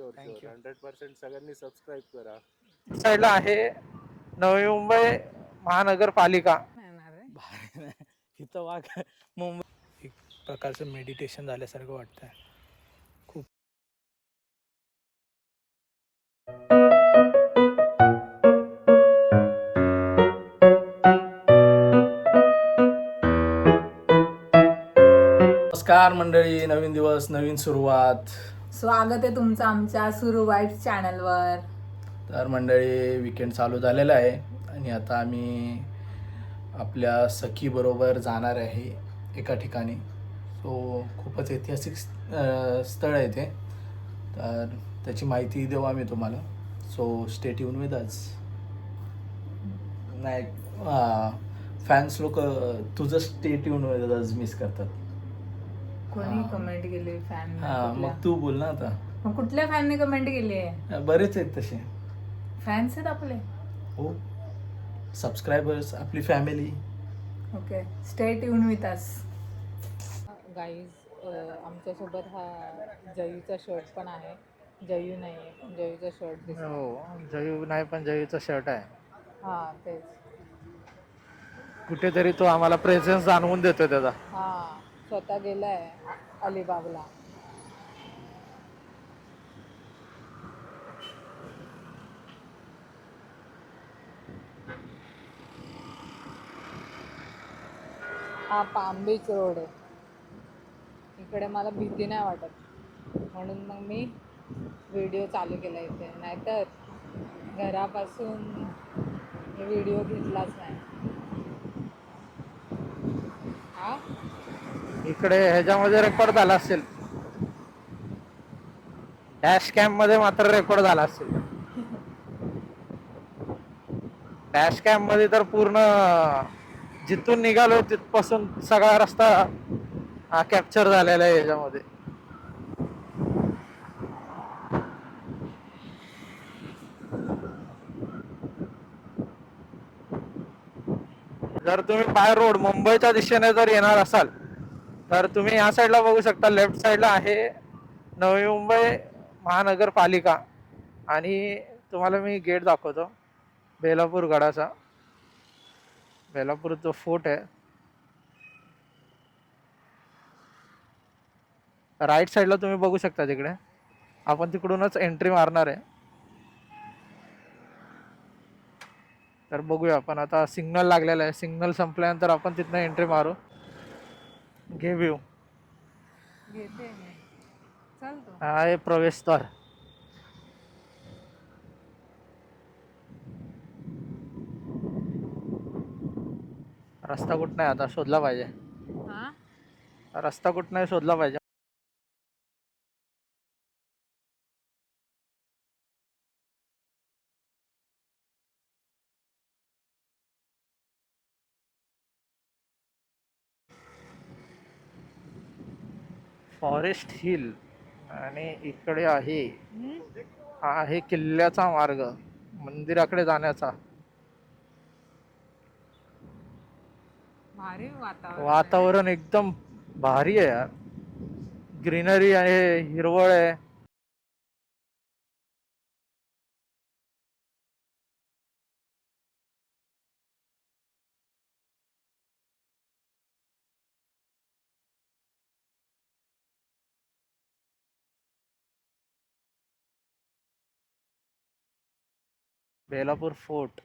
Sure Thank sure you. Hundred percent सगळ्यांनी subscribe करा. साईडला आहे नवी मुंबई महानगरपालिका. इथं वाघ मुंबई. एक प्रकारचं मेडिटेशन झाल्यासारखं वाटतंय. खूप नमस्कार मंडळी नवीन दिवस नवीन सुरुवात. स्वागत आहे तुमचं आमच्या सुरू वाईट चॅनलवर. तर मंडळी विकेंड चालू झालेला आहे आणि आता आम्ही आपल्या सखीबरोबर जाणार आहे एका ठिकाणी. सो खूपच ऐतिहासिक स्थळ आहे ते. तर त्याची माहिती देऊ आम्ही तुम्हाला. सो स्टेट येऊन विथ नाही फॅन्स लोक तुझं स्टेट येऊन विथ मिस करतात. कोणी. कमेंट केली फॅन हां मग तू बोल ना आता. मग कुठल्या फॅनने कमेंट केली आहे? बरेच आहेत तसे. फॅन्स आहेत आपले. हो. सबस्क्रायबर्स आपली फॅमिली ओके स्टेट येऊन विथ अस गाईज आमच्यासोबत हा जयूचा शर्ट पण आहे. जयू नाही आहे जयूचा शर्ट दिसतो हो जयू नाही पण जयूचा शर्ट आहे. हां तेच. कुठेतरी तो आम्हाला प्रेझेन्स जाणवून देतोय त्याचा. हां. स्वतः गेला आहे अलिबागला. हा पाम बीच रोड आहे. इकडे मला भीती नाही वाटत. म्हणून मग मी व्हिडिओ चालू केला इथे. नाहीतर घरापासून व्हिडिओ घेतलाच नाही. हा? इकडे ह्याच्यामध्ये रेकॉर्ड झाला असेल. डॅश कॅममध्ये मात्र रेकॉर्ड झाला असेल. डॅश कॅममध्ये तर पूर्ण जिथून निघालो तिथपासून सगळा रस्ता कॅप्चर झालेला आहे याच्यामध्ये जर तुम्ही बाय रोड मुंबईच्या दिशेने जर येणार असाल तर तुम्ही या साईडला बघू शकता. लेफ्ट साईडला आहे नवी मुंबई महानगरपालिका. आणि तुम्हाला मी गेट दाखवतो. बेलापूर गडाचा. बेलापूर जो फोर्ट आहे. राईट साईडला तुम्ही बघू शकता तिकडे. आपण तिकडूनच एंट्री मारणार आहे. तर बघूया आपण. आता सिग्नल लागलेला आहे. सिग्नल संपल्यानंतर आपण तिथनं एंट्री मारू. घे व्ह्यू घेते मी. हा आहे प्रवेशद्वार रस्ता कुठं नाही आता शोधला पाहिजे. हा? रस्ता कुठं नाही शोधला पाहिजे. फॉरेस्ट हिल आणि इकडे आहे हा आहे किल्ल्याचा मार्ग मंदिराकडे जाण्याचा. वातावरण एकदम भारी आहे यार. ग्रीनरी आहे हिरवळ आहे. बेलापूर फोर्ट.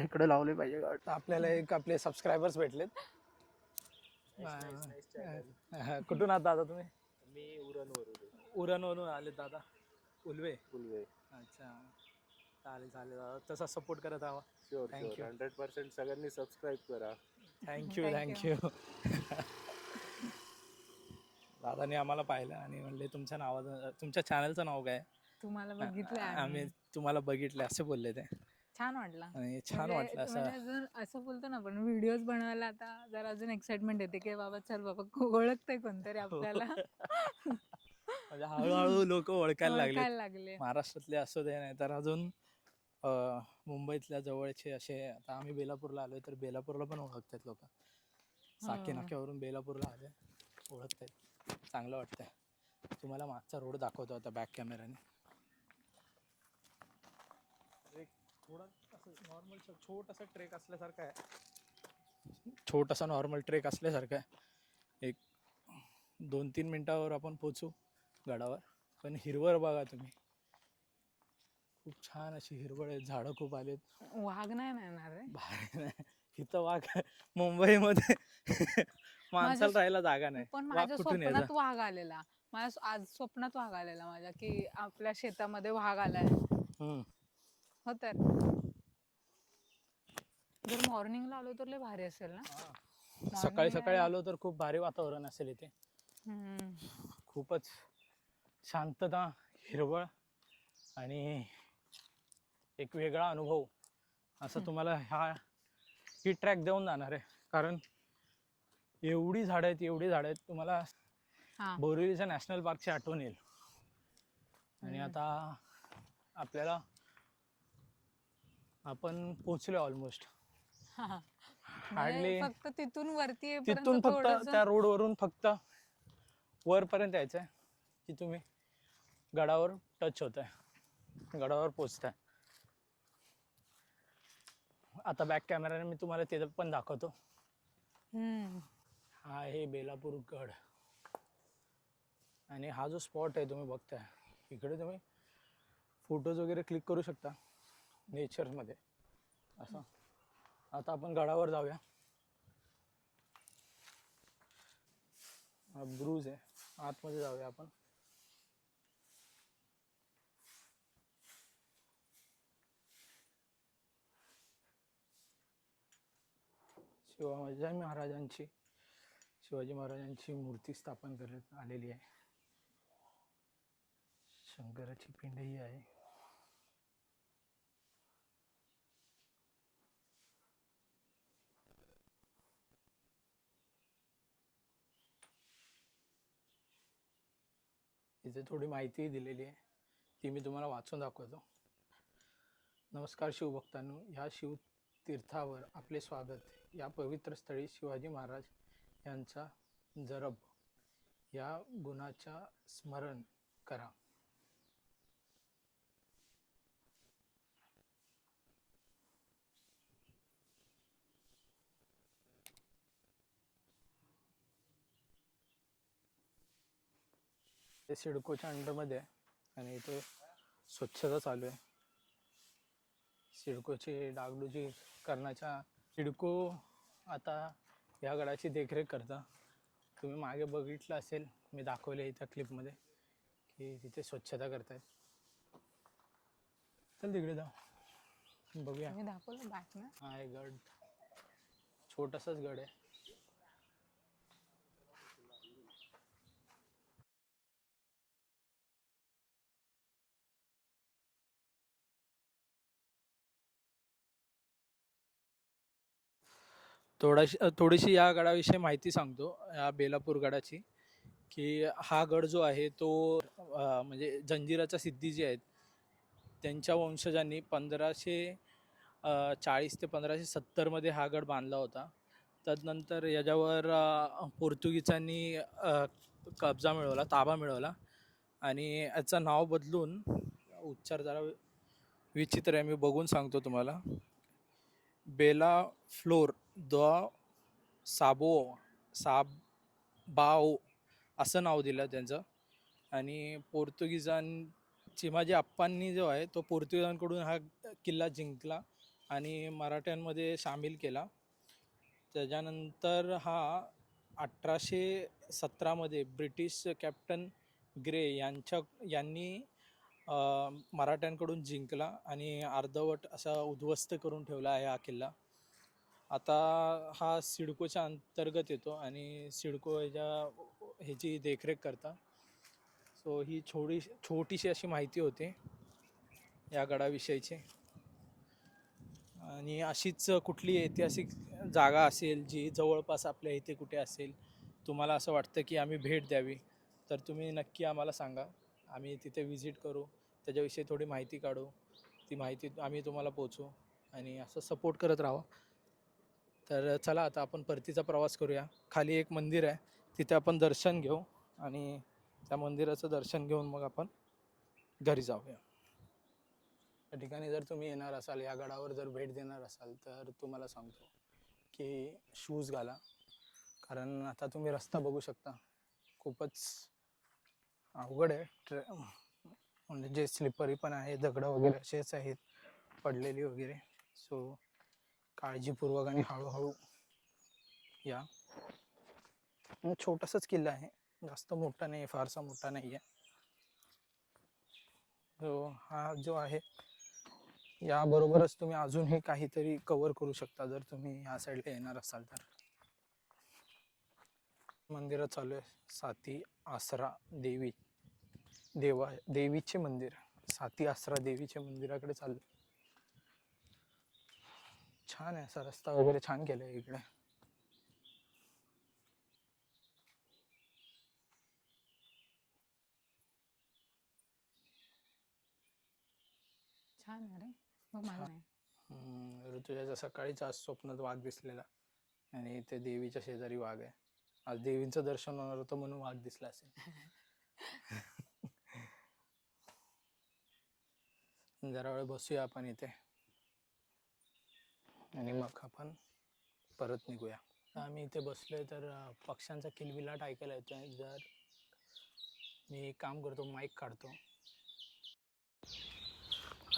इकडे लावले पाहिजे आपल्याला एक आपले सबस्क्रायबर्स भेटलेत. कुठून आहात दादा तुम्ही? मी उरणवरून. उरणवरून आले दादा. उलवे? फुलवे अच्छा. चालेल चालेल दादा. तसा सपोर्ट करत हवा शुअर you. हंड्रेड पर्सेंट सगळ्यांनी सबस्क्राईब करा. थँक्यू थँक्यू दादाने आम्हाला पाहिलं आणि म्हणले तुमच्या नावाचं तुमच्या चॅनलचं नाव काय? तुम्हाला बघितलं आम्ही. तुम्हाला बघितले असे बोलले ते. छान वाटला. आणि छान म्हणजे- वाटलं असं. अजून असं बोलतो ना आपण व्हिडिओज बनवायला आता जरा अजून एक्साइटमेंट येते की बाबा चल बाबा को- ओळखतंय कोणतरी आपल्याला. म्हणजे हळूहळू लोक ओळखायला लागले ओळखायला लागले. महाराष्ट्रातले असू दे नाही तर अजून अं, मुंबईतल्या जवळचे असे आता आम्ही बेलापूरला आलोय तर बेलापूरला पण ओळखतात लोक. साकी हा. नाक्यावरून बेलापूरला आले ओळखतात चांगलं वाटतंय. तुम्हाला मागचा रोड दाखवतो आता बॅक कॅमेऱ्याने थोडा असं नॉर्मल छोटासा ट्रेक असल्यासारखा आहे. छोटासा नॉर्मल ट्रेक असल्यासारखा आहे. एक दोन तीन मिनटावर आपण पोचू गडावर. पण हिरवळ बघा तुम्ही. खूप छान अशी हिरवळ आहे झाडं खूप आलेत. वाघ नाही ना येणार रे? भारी नाही. इथं वाघ मुंबईमध्ये माणसाला राहायला जागा नाही. पण वाघ माझ्या कुठून स्वप्नात वाघ आलेला. माझ्या आज स्वप्नात वाघ आलेला माझ्या की आपल्या शेतामध्ये वाघ आलाय. हम्म. हो तर जर मॉर्निंगला आलो तर लय भारी असेल ना? सकाळी सकाळी आलो तर खूप भारी वातावरण असेल इथे. हम्म. खूपच शांतता हिरवळ आणि एक वेगळा अनुभव असं तुम्हाला ह्या ही ट्रॅक देऊन जाणार आहे. कारण एवढी झाडं आहेत एवढी झाडं आहेत तुम्हाला हा. बोरिवलीच्या नॅशनल पार्कची आठवण येईल. आणि. आता आपल्याला आपण पोचलो ऑलमोस्ट म्हणजे Hardly- फक्त तिथून वरती येईपर्यंत तिथून फक्त थोडंसं- त्या रोडवरून फक्त वरपर्यंत यायचं आहे की तुम्ही गडावर टच होत आहे गडावर पोचताय आता बॅक कॅमेराने मी तुम्हाला ते पण दाखवतो. हम्म. हा आहे बेलापूर गड. आणि हा जो स्पॉट आहे तुम्ही बघताय. इकडे तुम्ही फोटोज वगैरे क्लिक करू शकता. नेचरमध्ये. असं. आता आपण गडावर जाऊया. ब्रूज आहे. आतमध्ये जाऊया आपण. शिवाजी महाराजांची शिवाजी महाराजांची मूर्ती स्थापन करण्यात आलेली आहे. शंकराची पिंडही आहे. इथे थोडी माहिती दिलेली आहे ती मी तुम्हाला वाचून दाखवतो. नमस्कार शिवभक्तांनो ह्या शिवतीर्थावर आपले स्वागत या पवित्र स्थळी शिवाजी महाराज यांचा जरब. या गुणाच्या स्मरण करा. ते सिडकोच्या अंडरमध्ये आहे. आणि इथे स्वच्छता चालू आहे. सिडकोची डागडुजी करण्याच्या सिडको आता या गडाची देखरेख करता. तुम्ही मागे बघितलं असेल मी दाखवले त्या क्लिपमध्ये की तिथे स्वच्छता करतायत. चल तिकडे जाऊ. बघूया. मी दाखवलं बॅक ना. हा गड छोटासाच गड आहे. थोडाशी थोडीशी या गडाविषयी माहिती सांगतो या बेलापूर गडाची की हा गड जो आहे तो म्हणजे जंजिराच्या सिद्धी जी आहेत त्यांच्या वंशजांनी पंधराशे चाळीस ते पंधराशे सत्तरमध्ये हा गड बांधला होता. तदनंतर याच्यावर पोर्तुगीजांनी कब्जा मिळवला ताबा मिळवला आणि याचं नाव बदलून उच्चार जरा विचित्र आहे मी बघून सांगतो तुम्हाला. बेला फ्लोर द साबो साबाओ असं नाव दिलं त्यांचं. आणि पोर्तुगीजां चिमाजी आप्पांनी जो आहे तो पोर्तुगीजांकडून हा किल्ला जिंकला आणि मराठ्यांमध्ये सामील केला. त्याच्यानंतर हा अठराशे सतरामध्ये ब्रिटिश कॅप्टन ग्रे यांच्या यांनी मराठ्यांकडून जिंकला आणि अर्धवट असा उद्ध्वस्त करून ठेवला आहे हा किल्ला. आता हा सिडकोच्या अंतर्गत येतो आणि सिडको ह्याच्या ह्याची देखरेख करता. सो ही छोडी छोटीशी अशी माहिती होती या गडाविषयीची. आणि अशीच कुठली ऐतिहासिक जागा असेल जी जवळपास आपल्या इथे कुठे असेल तुम्हाला असं वाटतं की आम्ही भेट द्यावी तर तुम्ही नक्की आम्हाला सांगा. आम्ही तिथे व्हिजिट करू त्याच्याविषयी थोडी माहिती काढू ती माहिती आम्ही तुम्हाला पोचू आणि असं सपोर्ट करत राहा तर चला आता आपण परतीचा प्रवास करूया. खाली एक मंदिर आहे. तिथे आपण दर्शन घेऊ आणि त्या मंदिराचं दर्शन घेऊन मग आपण घरी जाऊया. त्या ठिकाणी जर तुम्ही येणार असाल या गडावर जर भेट देणार असाल तर तुम्हाला सांगतो की शूज घाला. कारण आता तुम्ही रस्ता बघू शकता. खूपच अवघड आहे. ट्रे म्हणजे जे स्लिपरी पण आहे दगडं वगैरे असेच आहेत पडलेली वगैरे. सो काळजीपूर्वक आणि हळूहळू या. छोटासाच किल्ला आहे. जास्त मोठा नाही आहे फारसा मोठा नाही आहे जो हा जो आहे याबरोबरच तुम्ही अजूनही काहीतरी कवर करू शकता जर तुम्ही ह्या साईडला येणार असाल तर. मंदिरात चालू आहे. साती आसरा देवी देवा देवीचे मंदिर. साती आसरा देवीचे मंदिराकडे चाललं छान आहे असा रस्ता वगैरे छान केलाय इकडे. छान आहे रे. मग मला नाही. हम्म, ऋतुजाच्या सकाळीच आज स्वप्नात वाघ दिसलेला आणि ते देवीच्या शेजारी वाघ आहे. आज देवींचं दर्शन होणार होतं म्हणून वाघ दिसला असेल. जरा वेळ बसूया आपण इथे. आणि मग आपण परत निघूया. आम्ही इथे बसलोय तर पक्ष्यांचा किलबिलाट ऐकायला येतोय. जर मी एक काम करतो माईक काढतो.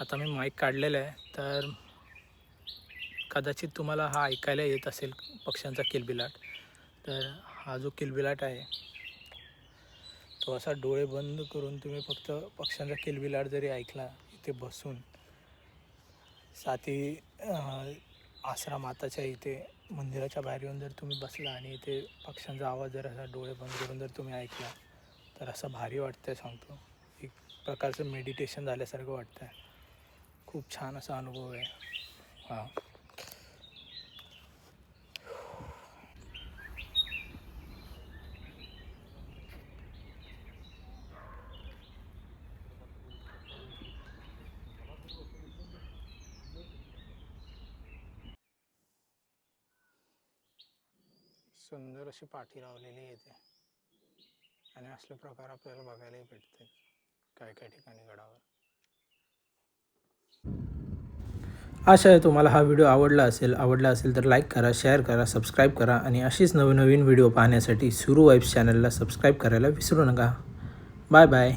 आता मी माईक काढलेला आहे तर कदाचित तुम्हाला हा ऐकायला येत असेल पक्ष्यांचा किलबिलाट. तर हा जो किलबिलाट आहे तो असा डोळे बंद करून तुम्ही फक्त पक्ष्यांचा किलबिलाट जरी ऐकला इथे बसून साथी आसरा माताच्या इथे मंदिराच्या बाहेर येऊन जर तुम्ही बसला आणि इथे पक्ष्यांचा आवाज जर असा डोळे बंद करून जर तुम्ही ऐकला तर असं भारी वाटतं सांगतो. एक प्रकारचं मेडिटेशन झाल्यासारखं वाटतंय. खूप छान असा अनुभव आहे. हां. सुंदर अशी पाठी लावलेली येते आणि असले प्रकार आपल्याला बघायलाही भेटते काय काय ठिकाणी गडावर आशा आहे तुम्हाला हा व्हिडिओ आवडला असेल. आवडला असेल तर लाईक करा शेअर करा सबस्क्राईब करा आणि अशीच नवीन नवीन व्हिडिओ पाहण्यासाठी सुरू वाईब्स चॅनलला सबस्क्राईब करायला विसरू नका. Bye bye